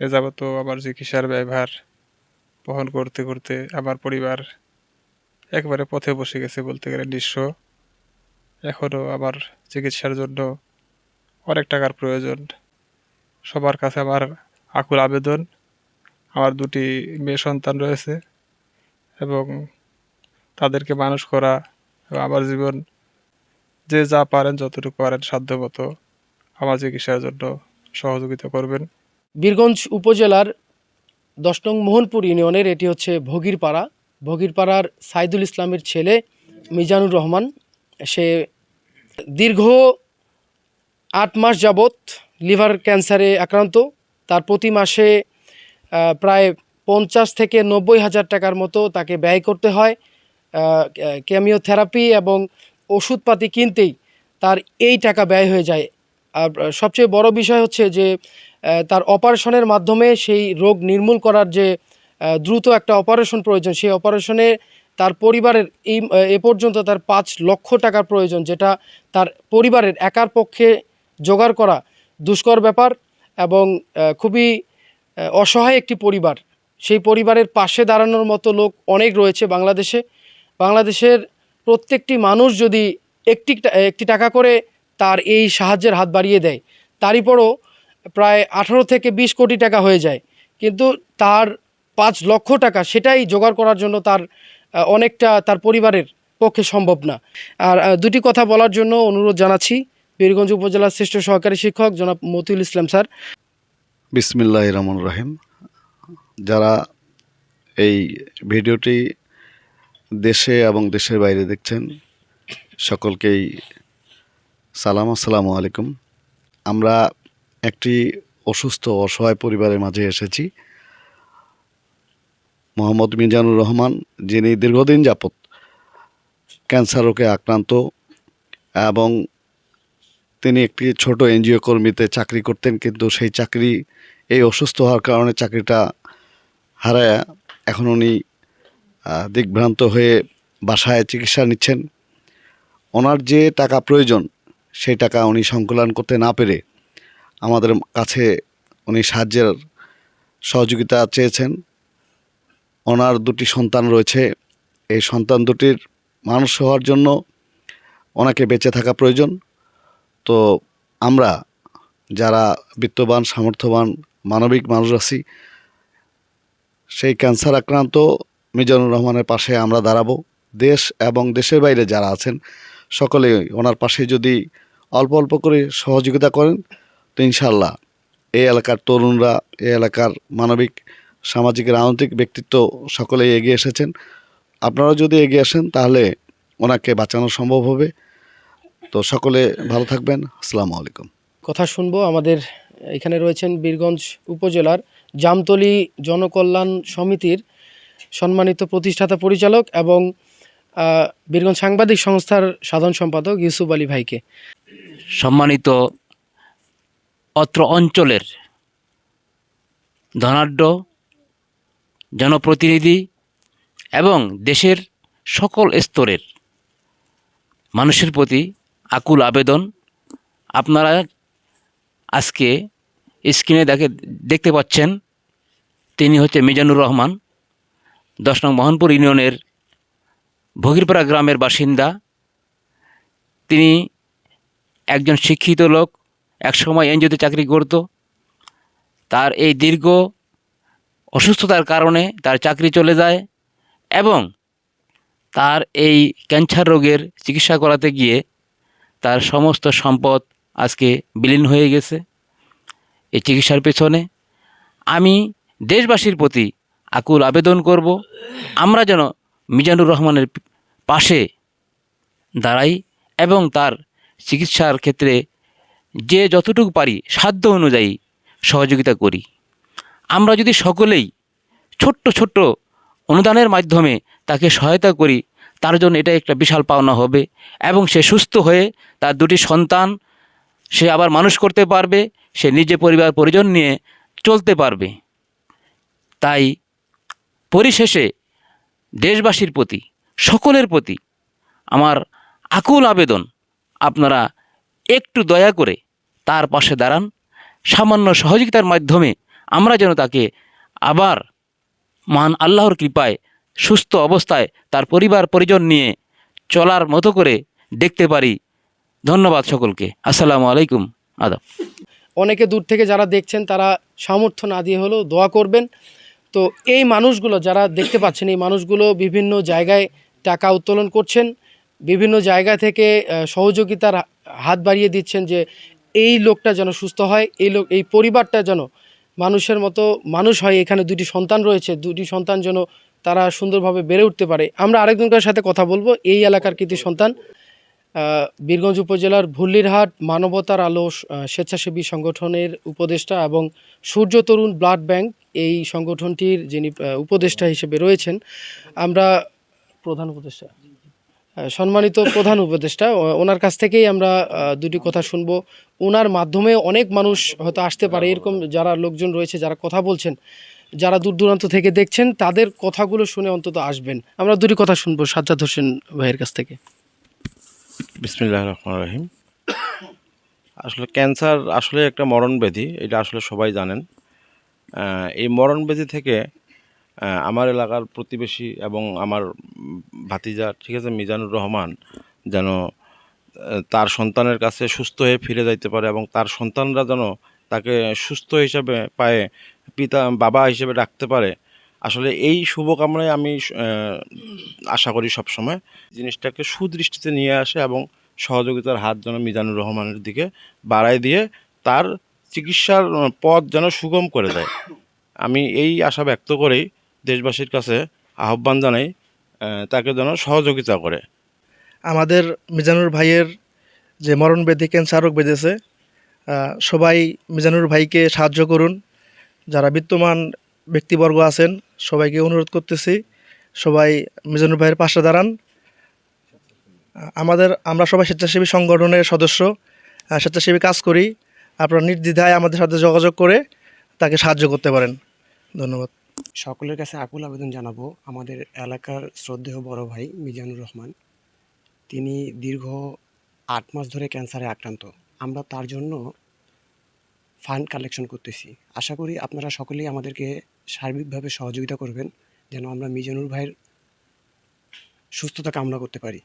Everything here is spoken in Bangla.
এ যাবত আমার চিকিৎসার ব্যয়ভার বহন করতে করতে আমার পরিবার একবারে পথে বসে গেছে বলতে গেলে নিঃস্ব। এখনও আমার চিকিৎসার জন্য অনেক টাকার প্রয়োজন। সবার কাছে আমার আকুল আবেদন। আমার দুটি মেয়ে সন্তান রয়েছে এবং তাদেরকে মানুষ করা এবং আমার জীবন যে যা পারেন, যতটুকু পারেন সাধ্যমতো আমার চিকিৎসার জন্য সহযোগিতা করবেন। বীরগঞ্জ উপজেলার দশ নং মোহনপুর ইউনিয়নের, এটি হচ্ছে ভগিরপাড়া। ভগিরপাড়ার সাইদুল ইসলামের ছেলে মিজানুর রহমান। সে দীর্ঘ আট মাস যাবৎ লিভার ক্যান্সারে আক্রান্ত। তার প্রতি মাসে প্রায় পঞ্চাশ থেকে নব্বই হাজার টাকার মতো তাকে ব্যয় করতে হয়। কেমিওথেরাপি এবং ওষুধপাতি কিনতেই তার এই টাকা ব্যয় হয়ে যায়। আর সবচেয়ে বড় বিষয় হচ্ছে যে তার অপারেশনের মাধ্যমে সেই রোগ নির্মূল করার যে দ্রুত একটা অপারেশন প্রয়োজন, সেই অপারেশনে তার পরিবারের এই এ পর্যন্ত তার পাঁচ লক্ষ টাকার প্রয়োজন, যেটা তার পরিবারের একার পক্ষে জোগাড় করা দুষ্কর ব্যাপার এবং খুবই অসহায় একটি পরিবার। সেই পরিবারের পাশে দাঁড়ানোর মতো লোক অনেক রয়েছে বাংলাদেশে। বাংলাদেশের প্রত্যেকটি মানুষ যদি একটি একটি টাকা করে তার এই সাহায্যের হাত বাড়িয়ে দেয়, তারই পরও প্রায় আঠারো থেকে বিশ কোটি টাকা হয়ে যায়। কিন্তু তার পাঁচ লক্ষ টাকা সেটাই জোগাড় করার জন্য তার অনেকটা তার পরিবারের পক্ষে সম্ভব না। আর দুটি কথা বলার জন্য অনুরোধ জানাচ্ছি। বীরগঞ্জ উপজেলার শ্রেষ্ঠ সহকারী শিক্ষক জনাব মতিউল ইসলাম স্যার। বিসমিল্লাহ রহমান রাহিম। যারা এই ভিডিওটি দেশে এবং দেশের বাইরে দেখছেন, সকলকেই সালাম, আসসালামু আলাইকুম। আমরা একটি অসুস্থ, অসহায় পরিবারের মাঝে এসেছি। মোহাম্মদ মিজানুর রহমান, যিনি দীর্ঘদিন যাবৎ ক্যান্সার রোগে আক্রান্ত এবং তিনি একটি ছোট এনজিও কর্মীতে চাকরি করতেন, কিন্তু সেই চাকরি, এই অসুস্থ হওয়ার কারণে চাকরিটা হারায় এখন উনি দিগ্ভ্রান্ত হয়ে বাসায় চিকিৎসা নিচ্ছেন। ওনার যে টাকা প্রয়োজন, সেই টাকা উনি সংকলন করতে না পেরে আমাদের কাছে উনি সাহায্যের সহযোগিতা চেয়েছেন। ওনার দুটি সন্তান রয়েছে। এই সন্তান দুটির মানুষ হওয়ার জন্য ওনাকে বেঁচে থাকা প্রয়োজন। তো আমরা যারা বিত্তবান, সামর্থ্যবান, মানবিক মানুষ আছি, সেই ক্যান্সার আক্রান্ত মিজানুর রহমানের পাশে আমরা দাঁড়াবো। দেশ এবং দেশের বাইরে যারা আছেন সকলে ওনার পাশে যদি অল্প অল্প করে সহযোগিতা করেন তো ইনশাল্লাহ এই এলাকার তরুণরা এই এলাকার মানবিক সামাজিক রাজনৈতিক ব্যক্তিত্ব সকলেই এগিয়ে এসেছেন। আপনারা যদি এগিয়ে আসেন তাহলে ওনাকে বাঁচানো সম্ভব হবে। তো সকলে ভালো থাকবেন। আসসালামু আলাইকুম। কথা শুনব আমাদের এখানে রয়েছেন বীরগঞ্জ উপজেলার জামতলী জনকল্যাণ সমিতির সম্মানিত প্রতিষ্ঠাতা পরিচালক এবং বীরগঞ্জ সাংবাদিক সংস্থার সাধারণ সম্পাদক ইউসুফ আলী ভাইকে। সম্মানিত অত্র অঞ্চলের ধনাঢ্য জনপ্রতিনিধি এবং দেশের সকল স্তরের মানুষের প্রতি আকুল আবেদন আপনারা আজকে স্ক্রিনে দেখে দেখতে পাচ্ছেন। তিনি হচ্ছে মিজানুর রহমান, দশ নং মোহনপুর ইউনিয়নের ভগিরপাড়া গ্রামের বাসিন্দা। তিনি একজন শিক্ষিত লোক একসময় এনজিওতে চাকরি করত। তার এই দীর্ঘ অসুস্থতার কারণে তার চাকরি চলে যায় এবং তার এই ক্যান্সার রোগের চিকিৎসা করাতে গিয়ে তার সমস্ত সম্পদ আজকে বিলীন হয়ে গেছে এই চিকিৎসার পেছনে। আমি দেশবাসীর প্রতি আকুল আবেদন করব, আমরা যেন মিজানুর রহমানের পাশে দাঁড়াই এবং তার চিকিৎসার ক্ষেত্রে যে যতটুকু পারি সাধ্য অনুযায়ী সহযোগিতা করি। আমরা যদি সকলেই ছোট্ট ছোট্ট অনুদানের মাধ্যমে তাকে সহায়তা করি, তার জন্য এটা একটা বিশাল পাওনা হবে এবং সে সুস্থ হয়ে তার দুটি সন্তান সে আবার মানুষ করতে পারবে, সে নিজে পরিবার, পরিজন নিয়ে চলতে পারবে। তাই পরিশেষে দেশবাসীর প্রতি, সকলের প্রতি আমার আকুল আবেদন আপনারা একটু দয়া করে তার পাশে দাঁড়ান। সামান্য সহযোগিতার মাধ্যমে আমরা যেন তাকে আবার মহান আল্লাহর কৃপায় সুস্থ অবস্থায় তার পরিবার, পরিজন নিয়ে চলার মতো করে দেখতে পারি। ধন্যবাদ সকলকে। আসসালামু আলাইকুম। আদাব। অনেকে দূর থেকে যারা দেখছেন, তারা সামর্থ্য না দিয়ে হলেও দোয়া করবেন। তো এই মানুষগুলো যারা দেখতে পাচ্ছেন, এই মানুষগুলো বিভিন্ন জায়গায় টাকা উত্তোলন করছেন, বিভিন্ন জায়গা থেকে সহযোগিতার হাত বাড়িয়ে দিচ্ছেন যে এই লোকটা যেন সুস্থ হয়, এই লোক, এই পরিবারটা যেন মানুষের মতো মানুষ হয়, এখানে দুটি সন্তান রয়েছে, দুটি সন্তান যেন তারা সুন্দরভাবে বেড়ে উঠতে পারে। আমরা আরেকজনকার সাথে কথা বলব, এই এলাকার কৃতি সন্তান বীরগঞ্জ উপজেলার ভুল্লিরহাট মানবতার আলো স্বেচ্ছাসেবী সংগঠনের উপদেষ্টা এবং সূর্য তরুণ ব্লাড ব্যাংক এই সংগঠনটির যিনি উপদেষ্টা হিসেবে রয়েছেন। আমরা প্রধান উপদেষ্টা। সম্মানিত প্রধান উপদেষ্টা ওনার কাছ থেকেই আমরা দুটি কথা শুনব। ওনার মাধ্যমে অনেক মানুষ হয়তো আসতে পারে, এরকম যারা লোকজন রয়েছে, যারা কথা বলছেন, যারা দূর দূরান্ত থেকে দেখছেন, তাদের কথাগুলো শুনে অন্তত আসবেন। আমরা দুটি কথা শুনব সাজ্জাদ হোসেন ভাইয়ের কাছ থেকে। বিসমিল্লাহ রহমান রহিম। আসলে ক্যান্সার আসলে একটা মরণ ব্যাধি এটা আসলে সবাই জানেন। এই মরণ ব্যাধি থেকে আমার এলাকার প্রতিবেশী এবং আমার ভাতিজা, ঠিক আছে, মিজানুর রহমান যেন তার সন্তানের কাছে সুস্থ হয়ে ফিরে যাইতে পারে এবং তার সন্তানরা যেন তাকে সুস্থ হিসাবে পায়ে পিতা, বাবা হিসেবে রাখতে পারে। আসলে এই শুভকামনায় আমি আশা করি সব সময় জিনিসটাকে সুদৃষ্টিতে নিয়ে আসে এবং সহযোগিতার হাত যেন মিজানুর রহমানের দিকে বাড়ায় দিয়ে তার চিকিৎসার পথ যেন সুগম করে দেয়। আমি এই আশা ব্যক্ত করেই দেশবাসীর কাছে আহ্বান জানাই তাকে যেন সহযোগিতা করে। আমাদের মিজানুর ভাইয়ের যে মরণ ব্যাধি ক্যান্সার রোগ বেঁধেছে সবাই মিজানুর ভাইকে সাহায্য করুন। যারা বিত্তমান ব্যক্তিবর্গ আছেন, সবাইকে অনুরোধ করতেছি, সবাই মিজানুর ভাইয়ের পাশে দাঁড়ান। আমাদের, আমরা সবাই স্বেচ্ছাসেবী সংগঠনের সদস্য স্বেচ্ছাসেবী কাজ করি। আপনারা নির্দ্বিধায় আমাদের সাথে যোগাযোগ করে তাকে সাহায্য করতে পারেন। ধন্যবাদ। সকলের কাছে আকুল আবেদন জানাব, আমাদের এলাকার শ্রদ্ধেয় বড় ভাই মিজানুর রহমান। তিনি দীর্ঘ আট মাস ধরে ক্যান্সারে আক্রান্ত। আমরা তার জন্য ফান্ড কালেকশন করতেছি। আশা করি আপনারা সকলেই আমাদেরকে সার্বিকভাবে সহযোগিতা করবেন, যেন আমরা মিজানুর ভাইয়ের সুস্থতা কামনা করতে পারি।